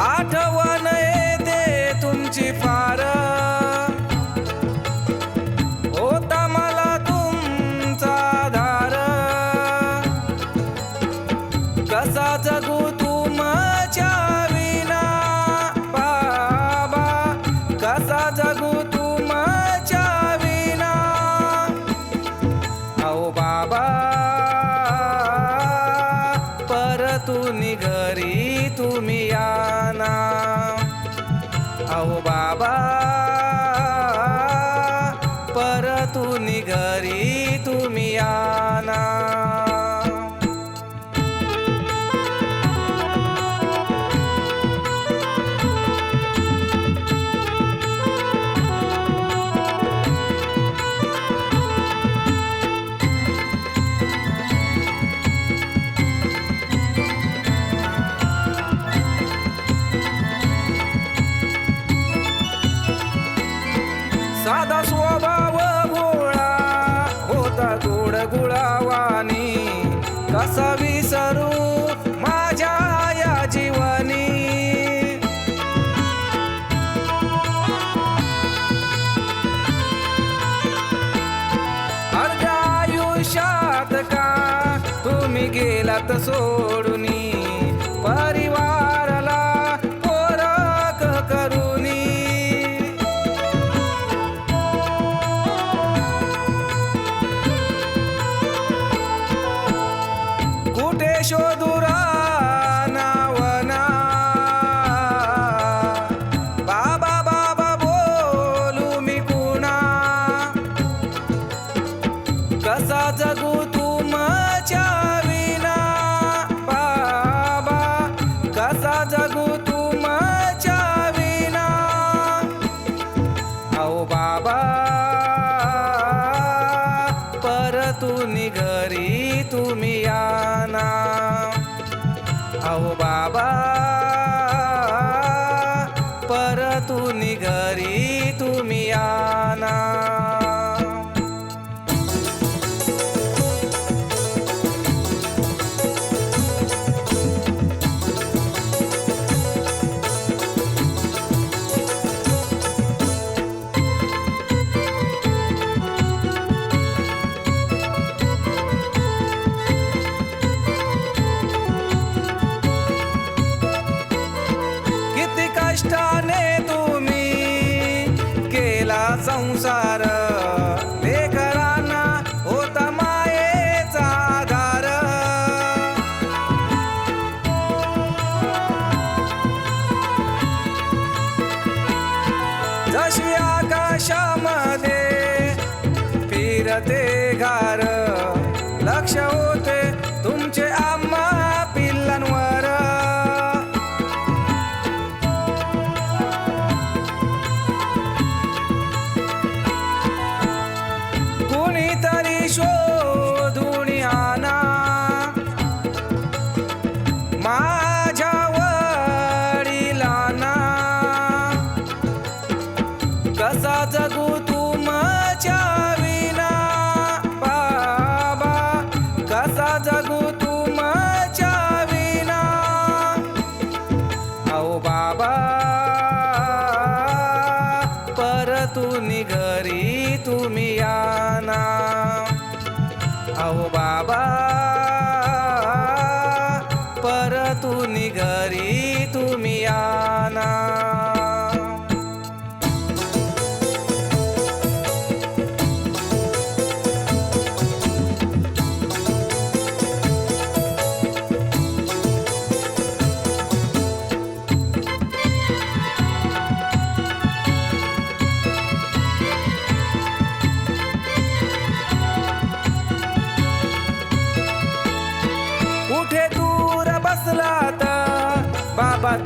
आठव कसा विसरू माझ्या या जीवनी. अर्ध्या आयुष्यात का तुम्ही गेलात सोडून? परतून घरी तुम्ही आना अहो बाबा परतून घरी कष्टाने तुम्ही केला संसार. लेकरांना होता मायेचा आधार. जशी आकाशामध्ये फिरते गार लक्ष होते 说。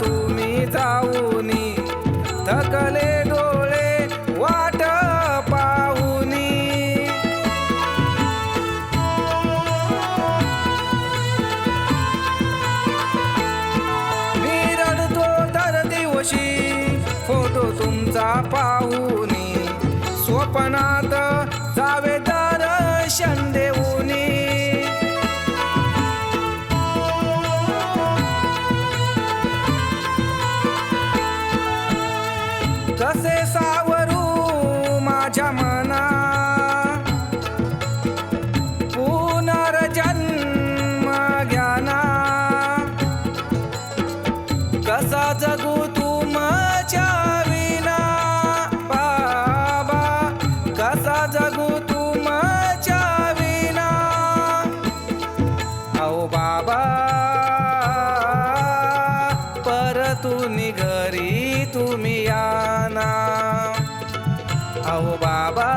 तुम्ही जाऊनी थकले डोळे वाट पाहुनी मी रडतो दर दिवशी फोटो तुमचा पाहुनी स्वप्नात परतून घरी तुम्ही याना अहो बाबा